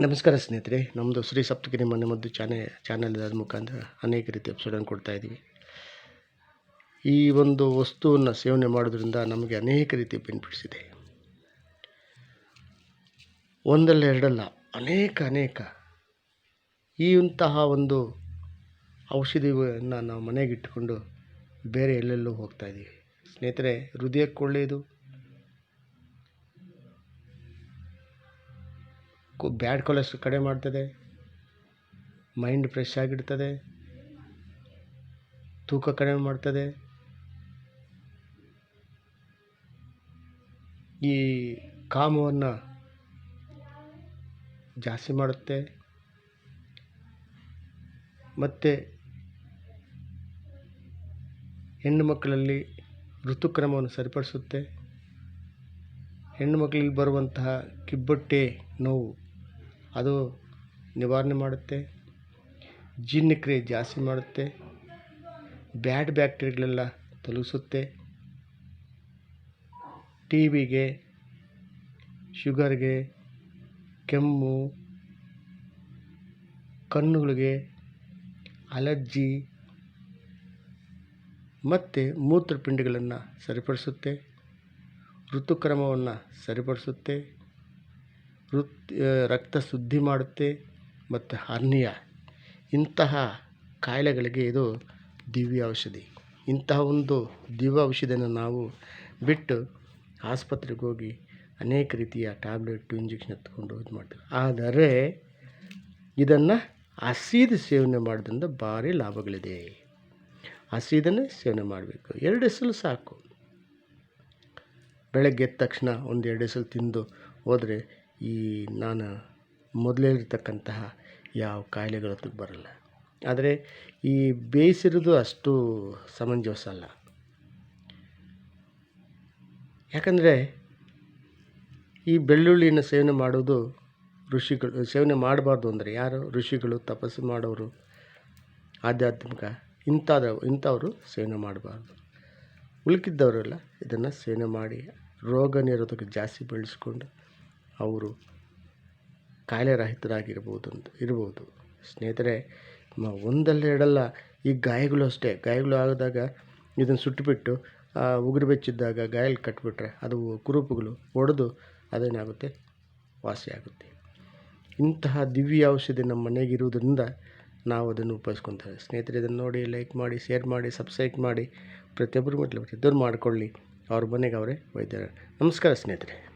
ನಮಸ್ಕಾರ ಸ್ನೇಹಿತರೆ ನಮ್ಮದು ಶ್ರೀ ಸಪ್ತಗಿರಿ ಮನೆ ಮದ್ದು ಚಾನೆ ಚಾನಲ್ ಮುಖಾಂತರ ಅನೇಕ ರೀತಿ ಎಪಿಸೋಡನ್ನು ಕೊಡ್ತಾ ಇದ್ದೀವಿ. ಈ ಒಂದು ವಸ್ತುವನ್ನು ಸೇವನೆ ಮಾಡೋದ್ರಿಂದ ನಮಗೆ ಅನೇಕ ರೀತಿ ಬೆನಿಫಿಟ್ಸ್ ಇದೆ. ಒಂದಲ್ಲ ಎರಡಲ್ಲ, ಅನೇಕ ಅನೇಕ. ಈ ಇಂತಹ ಒಂದು ಔಷಧಿಯನ್ನು ನಾವು ಮನೆಗೆ ಇಟ್ಟುಕೊಂಡು ಬೇರೆ ಎಲ್ಲೆಲ್ಲೂ ಹೋಗ್ತಾ ಇದ್ದೀವಿ. ಸ್ನೇಹಿತರೆ, ಹೃದಯಕ್ಕೆ ಒಳ್ಳೆಯದು ಬ್ಯಾಡ್ ಕೊಲೆಸ್ಟ್ರಾಲ್ ಕಡಿಮೆ ಮಾಡ್ತದೆ, ಮೈಂಡ್ ಫ್ರೆಶ್ ಆಗಿಡ್ತದೆ, ತೂಕ ಕಡಿಮೆ ಮಾಡ್ತದೆ. ಈ ಕಾಮವನ್ನು ಜಾಸ್ತಿ ಮಾಡುತ್ತೆ. ಮತ್ತು ಹೆಣ್ಣು ಮಕ್ಕಳಲ್ಲಿ ಋತುಕ್ರಮವನ್ನು ಸರಿಪಡಿಸುತ್ತೆ. ಹೆಣ್ಣು ಮಕ್ಕಳಲ್ಲಿ ಬರುವಂತಹ ಕಿಬ್ಬೊಟ್ಟೆ ನೋವು ಅದು ನಿವಾರಣೆ ಮಾಡುತ್ತೆ. ಜೀರ್ಣಕ್ರಿಯೆ ಜಾಸ್ತಿ ಮಾಡುತ್ತೆ. ಬ್ಯಾಡ್ ಬ್ಯಾಕ್ಟೀರಿಯಾಗಳೆಲ್ಲ ತೊಲಗಿಸುತ್ತೆ ಟಿ ವಿಗೆ ಶುಗರ್ಗೆ, ಕೆಮ್ಮು, ಕಣ್ಣುಗಳಿಗೆ, ಅಲರ್ಜಿ ಮತ್ತು ಮೂತ್ರಪಿಂಡಗಳನ್ನು ಸರಿಪಡಿಸುತ್ತೆ. ಋತುಕ್ರಮವನ್ನು ಸರಿಪಡಿಸುತ್ತೆ. ಋತ್ ರಕ್ತ ಶುದ್ಧಿ ಮಾಡುತ್ತೆ ಮತ್ತು ಹರ್ನಿಯ. ಇಂತಹ ಕಾಯಿಲೆಗಳಿಗೆ ಇದು ದಿವ್ಯ ಔಷಧಿ. ಇಂತಹ ಒಂದು ದಿವ್ಯ ಔಷಧಿಯನ್ನು ನಾವು ಬಿಟ್ಟು ಆಸ್ಪತ್ರೆಗೆ ಹೋಗಿ ಅನೇಕ ರೀತಿಯ ಟ್ಯಾಬ್ಲೆಟು, ಇಂಜೆಕ್ಷನ್ ಎತ್ಕೊಂಡು ಇದು ಮಾಡ್ತೀವಿ. ಆದರೆ ಇದನ್ನು ಹಸಿದು ಸೇವನೆ ಮಾಡೋದ್ರಿಂದ ಭಾರಿ ಲಾಭಗಳಿದೆ. ಹಸಿದನ್ನೇ ಸೇವನೆ ಮಾಡಬೇಕು. ಎರಡು ಎಸಲು ಸಾಕು. ಬೆಳಗ್ಗೆ ಎದ್ದ ತಕ್ಷಣ ಒಂದು ಎರಡು ಎಸಲು ತಿಂದು ಹೋದರೆ ಈ ನಾನು ಮೊದಲೇ ಇರತಕ್ಕಂತಹ ಯಾವ ಕಾಯಿಲೆಗಳು ಬರಲ್ಲ. ಆದರೆ ಈ ಬೇಯಿಸಿರೋದು ಅಷ್ಟು ಸಮಂಜಸ ಅಲ್ಲ. ಯಾಕಂದರೆ ಈ ಬೆಳ್ಳುಳ್ಳಿನ ಸೇವನೆ ಮಾಡೋದು ಋಷಿಗಳು, ಸೇವನೆ ಮಾಡಬಾರ್ದು ಅಂದರೆ ಯಾರು? ಋಷಿಗಳು, ತಪಸ್ಸು ಮಾಡೋರು, ಆಧ್ಯಾತ್ಮಿಕ ಇಂಥದ, ಇಂಥವರು ಸೇವನೆ ಮಾಡಬಾರ್ದು. ಉಳುಕಿದ್ದವರೆಲ್ಲ ಇದನ್ನು ಸೇವನೆ ಮಾಡಿ, ರೋಗ ನಿರೋಧಕ ಜಾಸ್ತಿ ಬೆಳೆಸ್ಕೊಂಡು ಅವರು ಕಾಯಿಲೆ ರಹಿತರಾಗಿರ್ಬೋದು ಅಂತ ಇರ್ಬೋದು ಸ್ನೇಹಿತರೆ ಒಂದಲ್ಲ ಎರಡಲ್ಲ ಈ ಗಾಯಗಳು ಅಷ್ಟೇ. ಗಾಯಗಳು ಆದಾಗ ಇದನ್ನು ಸುಟ್ಟುಬಿಟ್ಟು ಉಗುರು ಬೆಚ್ಚಿದ್ದಾಗ ಗಾಯಲ್ಲಿ ಕಟ್ಟಿಬಿಟ್ರೆ ಅದು ಕುರುಪುಗಳು ಒಡೆದು ಅದೇನಾಗುತ್ತೆ? ವಾಸಿಯಾಗುತ್ತೆ. ಇಂತಹ ದಿವ್ಯ ಔಷಧಿ ನಮ್ಮ ಮನೆಗಿರುವುದರಿಂದ ನಾವು ಅದನ್ನು ಉಪಯೋಗಿಸ್ಕೊತೇವೆ. ಸ್ನೇಹಿತರೆ, ಇದನ್ನು ನೋಡಿ ಲೈಕ್ ಮಾಡಿ ಶೇರ್ ಮಾಡಿ ಸಬ್ಸ್ಕ್ರೈಬ್ ಮಾಡಿ ಪ್ರತಿಯೊಬ್ಬರು ಮಟ್ಲು ಪ್ರತಿಯೊಬ್ಬರು ಮಾಡಿಕೊಳ್ಳಿ. ಅವ್ರ ಮನೆಗೆ ಅವರೇ ವೈದ್ಯರ. ನಮಸ್ಕಾರ ಸ್ನೇಹಿತರೆ.